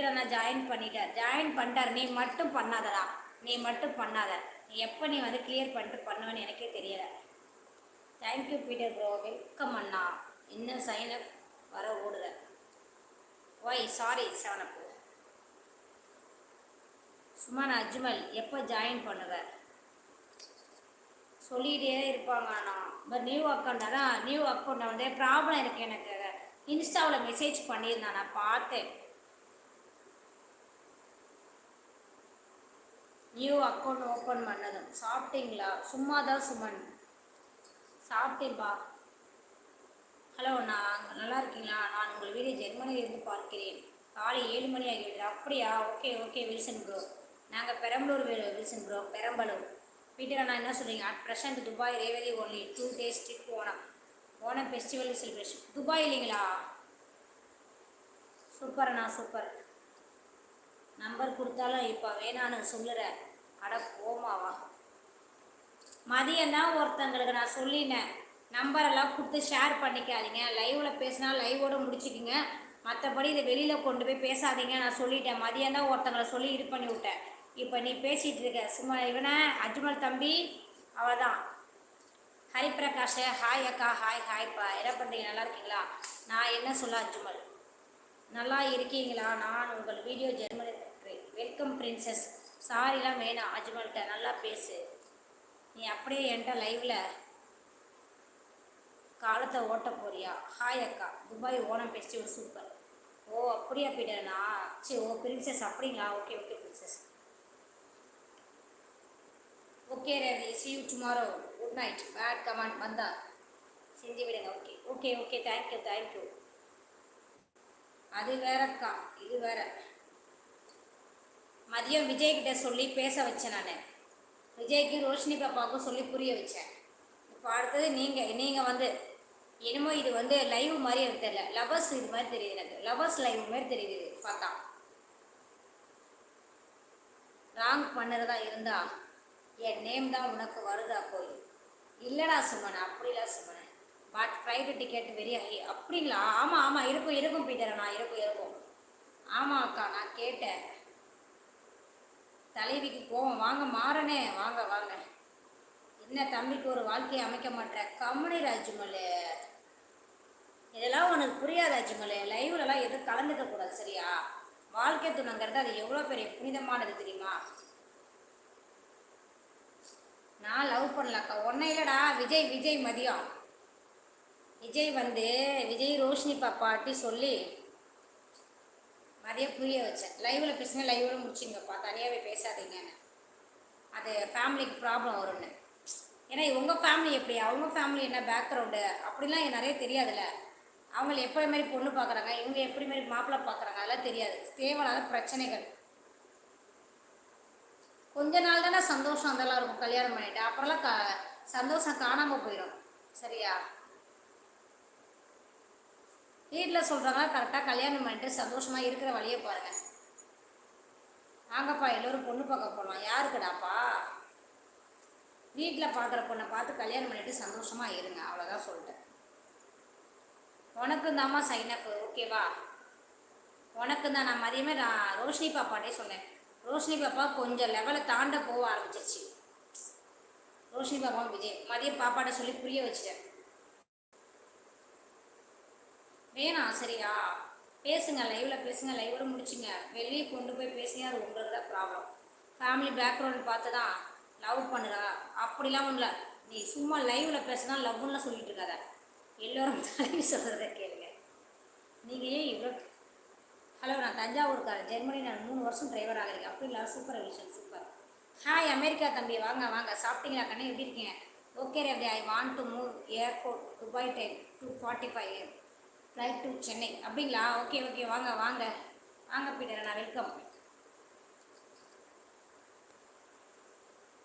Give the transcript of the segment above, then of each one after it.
Peter join பண்ணிட்டார் join பண்ணிட்டார். நீ மட்டும் பண்ணாதடா. நீ மட்டும் பண்ணாத. நீ எப்போ நீ வந்து கிளியர் பண்ணிட்டு பண்ணுவேன்னு எனக்கே தெரியலை. Thank you Peter bro welcome அண்ணா. இன்னும் சைன் அப் வர ஓடுத. ஒய் சாரி செவன் அப் சும்மா அஜ்மல் எப்போ ஜாயின் பண்ணுவ? சொல்லிகிட்டே இருப்பாங்க அண்ணா. பட் நியூ அக்கௌண்ட் தான் நியூ அக்கௌண்ட்டில் வந்து ப்ராப்ளம் இருக்குது எனக்கு. இன்ஸ்டாவில் மெசேஜ் பண்ணியிருந்தேன் நான் பார்த்தேன். நியூ அக்கௌண்ட் ஓப்பன் பண்ணதும். சாப்பிட்டீங்களா? சும்மா தான் சுமன். சாப்பிட்டேன்பா. ஹலோ நான் நல்லா இருக்கீங்களா? நான் உங்கள் வீடு ஜெர்மனியிலிருந்து பார்க்கிறேன். காலை ஏழு மணி ஆகிவிடுது அப்படியா? ஓகே ஓகே வில்சன் ப்ரோ நாங்கள் Perambalur Wilson bro Perambalur. Peter அண்ணா என்ன சொல்கிறீங்க at present Dubai Revathi only two days trip Onam Onam festival celebration Dubai இல்லைங்களா? சூப்பர் அண்ணா சூப்பர். நம்பர் கொடுத்தாலும் இப்போ வேணான்னு சொல்லுறேன் அட போமாவா மதியம் தான் ஒருத்தங்களுக்கு நான் சொல்லினேன். நம்பரெல்லாம் கொடுத்து ஷேர் பண்ணிக்காதீங்க. லைவில் பேசினா லைவோட முடிச்சுக்கிங்க. மற்றபடி இதை வெளியில் கொண்டு போய் பேசாதீங்க. நான் சொல்லிட்டேன். மதியம் தான் ஒருத்தங்களை சொல்லி இது பண்ணி விட்டேன். இப்போ நீ பேசிகிட்டு இருக்க. சும்மா இவனை அஜ்மல் தம்பி அவதான். ஹரிபிரகாஷ் ஹாய் அக்கா ஹாய் ஹாய்ப்பா என்ன பண்ணுறீங்க நல்லா இருக்கீங்களா? நான் என்ன சொல்ல அஜ்மல்? நல்லா இருக்கீங்களா? நான் உங்கள் வீடியோ ஜெர்மனி வெல்கம் பிரின்சஸ் சாரிலாம் வேணாம் அஜ்மல்கிட்ட. நல்லா பேசு. நீ அப்படியே என்கிட்ட லைவில் காலத்தை ஓட்ட போறியா? ஹாய் அக்கா. Dubai Onam festival super oh அப்படியா பீட்டர்னா? சரி ஓ பிரின்சஸ் அப்படிங்களா? Okay okay princess okay Ravi see you tomorrow good night bad command வந்தா. செஞ்சு விடுங்க. Okay okay okay thank you thank you அது வேறக்கா. இது வேற. மதியம் விஜய்கிட்ட சொல்லி பேச வச்சேன் நான். விஜய்க்கு ரோஷினி பாப்பாவுக்கும் சொல்லி புரிய வச்சேன். இப்போ அடுத்தது நீங்கள் நீங்கள் வந்து என்னமோ இது வந்து லைவ் மாதிரி எனக்கு தெரியல. லவர்ஸ் இது மாதிரி தெரியுது எனக்கு. லவர்ஸ் லைவ் மாதிரி தெரியுது இது பார்த்தா. ராங் பண்ணுறதா இருந்தா என் நேம் தான் உனக்கு வருதா போய்? இல்லைடா சுமன் அப்படிலாம் Suman. But flight ticket very high அப்படிங்களா? ஆமாம் ஆமாம் இருக்கும் இருக்கும் பீட்டர் நான் இருக்கும் இருக்கும். ஆமாம் அக்கா நான் கேட்டேன். தலைவிக்கு கோவம் வாங்க மாறனே வாங்க வாங்க. என்ன தம்பிக்கு ஒரு வாழ்க்கையை அமைக்க மாட்டேன் கம்முனி ராஜ்மலே இதெல்லாம் உனக்கு புரியாது ராஜ்மலே லைவ்லலாம் எதுவும் கலந்துக்க கூடாது சரியா? வாழ்க்கை துணைங்கிறது அது எவ்வளோ பெரிய புனிதமானது தெரியுமா? நான் லவ் பண்ணலக்கா. ஒன்றும் இல்லைடா. விஜய் விஜய் மதியம். விஜய் வந்து விஜய் ரோஷினி பாப்பாட்டி சொல்லி அப்படியே புரிய வச்சேன். லைவில் பேசுங்க லைவில் முடிச்சிங்கப்பா. தனியாகவே பேசாதீங்கன்னு அது ஃபேமிலிக்கு ப்ராப்ளம் வரும்னு. ஏன்னா உங்கள் ஃபேமிலி எப்படி? அவங்க ஃபேமிலி என்ன பேக்ரவுண்டு அப்படிலாம் நிறைய தெரியாதுல்ல. அவங்கள எப்படி மாதிரி பொண்ணு பார்க்குறாங்க இவங்க எப்படி மாதிரி மாப்பிள்ளை பார்க்குறாங்க அதெல்லாம் தெரியாது. தேவையில்லாத பிரச்சனைகள். கொஞ்ச நாள் தானே சந்தோஷம் அதெல்லாம் இருக்கும். கல்யாணம் பண்ணிட்டு. அப்புறம்லாம் க சந்தோஷம் காணாமல் போயிடும் சரியா? வீட்டில் சொல்கிறாங்க கரெக்டாக கல்யாணம் பண்ணிட்டு சந்தோஷமாக இருக்கிற வழியை பாருங்கள் வாங்கப்பா எல்லோரும் பொண்ணு பார்க்க போகலாம் யாருக்குடாப்பா? வீட்டில் பார்க்குற பொண்ணை பார்த்து கல்யாணம் பண்ணிட்டு சந்தோஷமாக இருங்க. அவ்வளோதான் சொல்லிட்டேன். உனக்கும் தாம்மா அப் ஓகேவா உனக்கு தான் நான் மதியமே நான் ரோஷினி பாப்பாட்டே சொன்னேன். ரோஷினி பாப்பா கொஞ்சம் லெவலை தாண்ட போக ஆரம்பிச்சிருச்சு. ரோஷினி பாப்பா விஜய் மதியம் பாப்பாட்ட சொல்லி புரிய வச்சுட்டேன். வேணாம் சரியா பேசுங்க லைவில் பேசுங்க லைவோட முடிச்சுங்க. வெளியே கொண்டு போய் பேசுங்க அது உங்களுக்கு தான் ப்ராப்ளம் ஃபேமிலி பேக்ரவுண்ட் பார்த்து தான் லவ் பண்ணுறா அப்படிலாம் ஒன்றும் இல்லை நீ சும்மா லைவில் பேசுனா லவ்லாம் சொல்லிட்டு இருக்காத. எல்லோரும் தலைவி சொல்கிறத கேளுங்க. நீங்கள் ஏன் இவ்வளோ ஹலோ நான் தஞ்சாவூர்காரன். ஜெர்மனி நான் மூணு வருஷம் டிரைவர் ஆகிறேன் அப்படி இல்லை சூப்பர் விஷயம் சூப்பர் ஹாய் அமெரிக்கா தம்பி. வாங்க வாங்க. சாப்பிட்டீங்களா கண்ணே? எப்படி இருக்கீங்க? Okay Ravi I want to move airport Dubai time two forty five flight to Chennai அப்படிங்களா? ஓகே ஓகே வாங்க வாங்க. வாங்க பீட்டர் நான் வெல்கம்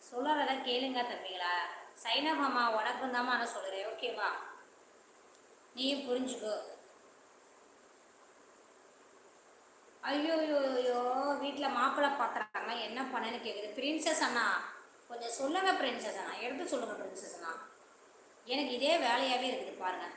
சொல்கிறத கேளுங்க தம்பிங்களா சைனபாமா உனக்கும் தாம்மா நான் சொல்கிறேன் ஓகேவா நீயும் புரிஞ்சுக்கோ. ஐயோ ஐயோ ஐயோ வீட்டில் மாப்பிள்ளை பார்க்குறாங்க என்ன பண்ணேன்னு கேட்குது பிரின்சஸ் அண்ணா கொஞ்சம் சொல்லுங்கள் பிரின்சஸ் அண்ணா. எடுத்து சொல்லுங்கள் பிரின்சஸ் அண்ணா. எனக்கு இதே வேலையாகவே இருக்குது பாருங்கள்